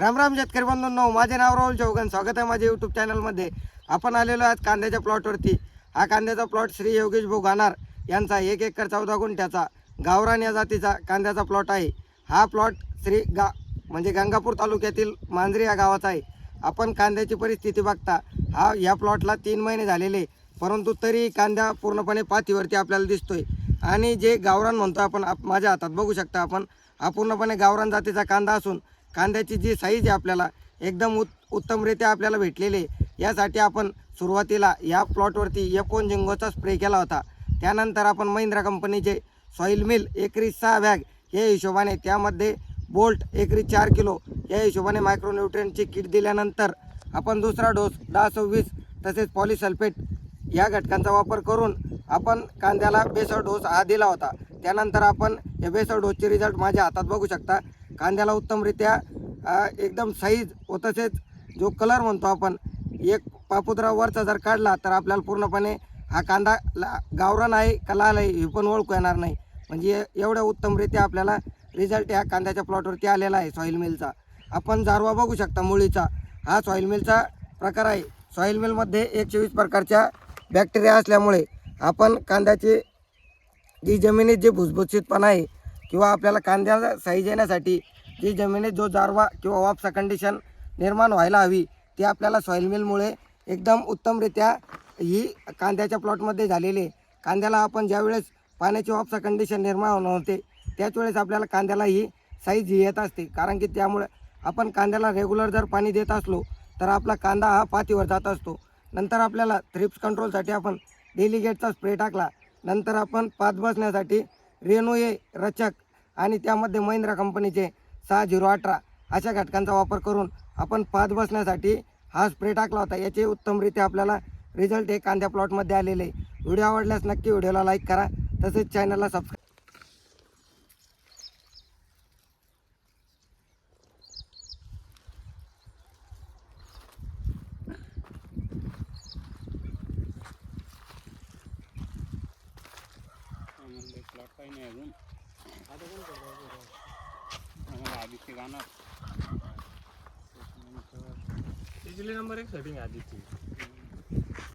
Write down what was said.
राम राम शेतकरी बंधूंनो माझे नाव राहुल चौगन. स्वागत आहे माझ्या यूट्यूब चॅनलमध्ये आपण आलेलो आहात कांद्याच्या प्लॉटवरती हा कांद्याचा प्लॉट श्री योगेश भाऊ गाणार यांचा एक एकर चौदा गुंठ्याचा गावरान या जातीचा कांद्याचा प्लॉट आहे. हा प्लॉट श्री गा म्हणजे गंगापूर तालुक्यातील मांजरी या गावाचा आहे. आपण कांद्याची परिस्थिती बघता हा या प्लॉटला तीन महिने झालेले. परंतु तरी कांदा पूर्णपणे पातीवरती आपल्याला दिसतोय. आणि जे गावरान म्हणतो आपण आप माझ्या हातात बघू शकता आपण हा पूर्णपणे गावरान जातीचा कांदा असून कांद्याची जी साईज आहे आपल्याला एकदम उत् उत्तमरित्या आपल्याला भेटलेली यासाठी आपण सुरुवातीला या प्लॉटवरती एकोण जिंगोचा स्प्रे केला होता. त्यानंतर आपण महिंद्रा कंपनीचे सॉईल मिल एकरी सहा बॅग या हिशोबाने त्यामध्ये बोल्ट एकरी चार किलो या हिशोबाने मायक्रोन्युट्रियनची किट दिल्यानंतर आपण दुसरा डोस दहा सव्वीस तसेच पॉलिसल्फेट या घटकांचा वापर करून आपण कांद्याला बेसळ डोस हा दिला होता. त्यानंतर आपण या बेसळ डोसचे रिझल्ट माझ्या हातात बघू शकता. कांद्याला उत्तमरित्या एकदम साईज व तसेच जो कलर म्हणतो आपण एक पापुद्रा वरचा जर काढला तर आपल्याला पूर्णपणे हा कांदा ला गावरान आहे का लाल आहे हे पण ओळखू येणार नाही. म्हणजे एवढ्या उत्तमरित्या आपल्याला रिझल्ट ह्या कांद्याच्या प्लॉटवरती आलेला आहे सॉईल मिलचा आपण जारवा बघू शकता मुळीचा. हा सॉईल मिलचा प्रकार आहे. सॉईल मिलमध्ये एकशे वीस प्रकारच्या बॅक्टेरिया असल्यामुळे आपण कांद्याची जी जमिनीत जे भुसभुशीतपणा आहे किंवा आपल्याला कांद्याला साईज येण्यासाठी जी जमिनीत जो जारवा किंवा वापसा कंडिशन निर्माण व्हायला हवी ती आपल्याला सॉईल मिलमुळे एकदम उत्तमरित्या ही कांद्याच्या प्लॉटमध्ये झालेली आहे. कांद्याला आपण ज्यावेळेस पाण्याची वापसा कंडिशन निर्माण होते त्याच वेळेस आपल्याला कांद्याला ही साईज येत असते. कारण की त्यामुळे आपण कांद्याला रेग्युलर जर पाणी देत असलो तर आपला कांदा हा पातीवर जात असतो. नंतर आपल्याला थ्रिप्स कंट्रोलसाठी आपण डेलिगेटचा स्प्रे टाकला. नंतर आपण पात बसण्यासाठी रेनोये रचक आणि त्यामध्ये महिंद्रा कंपनीचे सहा झिरो अठरा अशा घटकांचा वापर करून आपण पात बसण्यासाठी हा स्प्रे टाकला होता. याचे उत्तमरित्या आपल्याला रिझल्ट हे कांद्या प्लॉटमध्ये आलेले व्हिडिओ आवडल्यास नक्की व्हिडिओला लाईक करा. तसेच चॅनलला सबस्क्राईब आम्हाला प्लॉट काही नाही अजून. आम्हाला आदित्य गाणार. तिजली नंबर एक सेटिंग आधीची